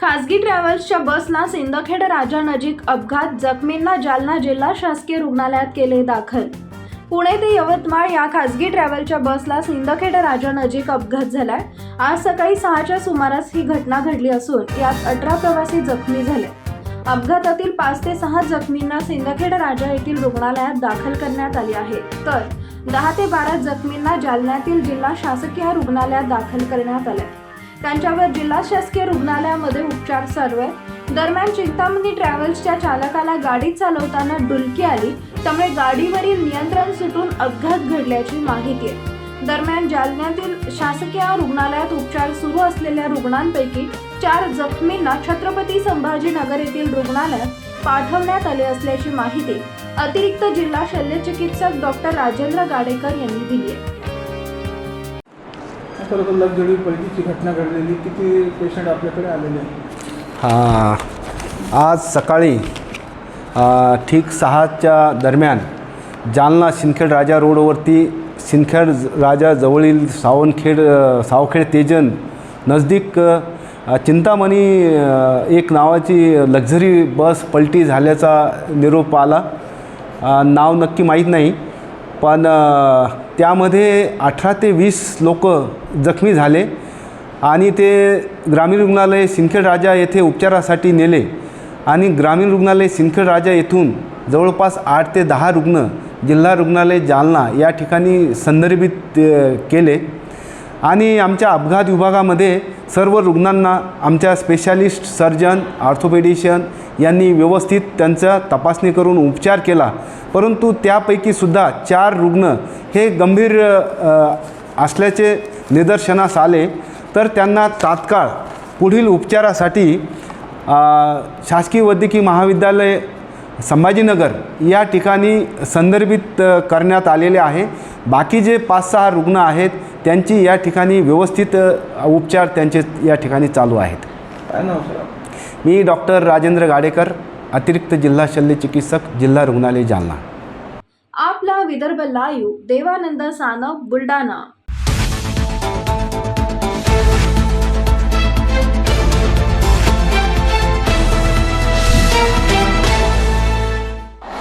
खासगी ट्रॅव्हल्सच्या बसला सिंदखेड राजा नजीक अपघात जखमींना जालना जिल्हा शासकीय रुग्णालयात केले दाखल. पुणे ते यवतमाळ या खासगी ट्रॅव्हलच्या बसला सिंदखेड राजा नजीक अपघात झालाय. आज सकाळी सहाच्या सुमारास ही घटना घडली असून यात अठरा प्रवासी जखमी झाले. अपघातातील पाच ते सहा जखमींना सिंदखेड राजा येथील रुग्णालयात दाखल करण्यात आले आहे. तर दहा ते बारा जखमींना जालन्यातील जिल्हा शासकीय रुग्णालयात दाखल करण्यात आले त्यांच्यावर जिल्हा शासकीय रुग्णालयामध्ये उपचार सर्व आहे. दरम्यान चिंतामणी ट्रॅव्हल्सच्या चालकाला गाडी चालवताना डुलकी आली त्यामुळे गाडीवरील नियंत्रण सुटून अपघात घडल्याची माहिती आहे. दरम्यान जालन्यातील शासकीय रुग्णालयात उपचार सुरू असलेल्या रुग्णांपैकी चार जखमींना छत्रपती संभाजीनगर येथील रुग्णालयात पाठवण्यात आले असल्याची माहिती अतिरिक्त जिल्हा शल्यचिकित्सक डॉक्टर राजेंद्र गाडेकर यांनी दिली आहे. खरं तर लक्झरी पलटीची घटना घडलेली किती पेशंट आपल्याकडे आलेले आहेत? हा आज सकाळी ठीक सहाच्या दरम्यान जालना सिंदखेड राजा रोडवरती सिंदखेड राजा जवळील सावनखेड सावखेड तेजन नजदीक चिंतामणी एक नावाची लक्झरी बस पलटी झाल्याचा निरोप आला. नाव नक्की माहीत नाही. पण त्यामध्ये अठरा ते वीस लोक जखमी झाले आणि ते ग्रामीण रुग्णालय सिंदखेड राजा येथे उपचारासाठी नेले आणि ग्रामीण रुग्णालय सिंदखेड राजा येथून जवळपास आठ ते दहा रुग्ण जिल्हा रुग्णालय जालना या ठिकाणी संदर्भित केले. आणि आमच्या अपघात विभागामध्ये सर्व रुग्णांना आमच्या स्पेशालिस्ट सर्जन ऑर्थोपेडिशियन यांनी व्यवस्थित त्यांचा तपासणी करून उपचार केला. परंतु त्यापैकीसुद्धा चार रुग्ण हे गंभीर असल्याचे निदर्शनास आले. तर त्यांना तात्काळ पुढील उपचारासाठी शासकीय वैद्यकीय महाविद्यालय संभाजीनगर या ठिकाणी संदर्भित करण्यात आलेले आहे. बाकी जे पाच सहा रुग्ण आहेत त्यांची या ठिकाणी व्यवस्थित उपचार त्यांचे या ठिकाणी चालू आहेत? मी डॉक्टर राजेंद्र गाडेकर अतिरिक्त जिल्हा शल्यचिकित्सक जिल्हा रुग्णालय जालना. आपला विदर्भ लाईव्ह देवानंद सानप बुलढाणा.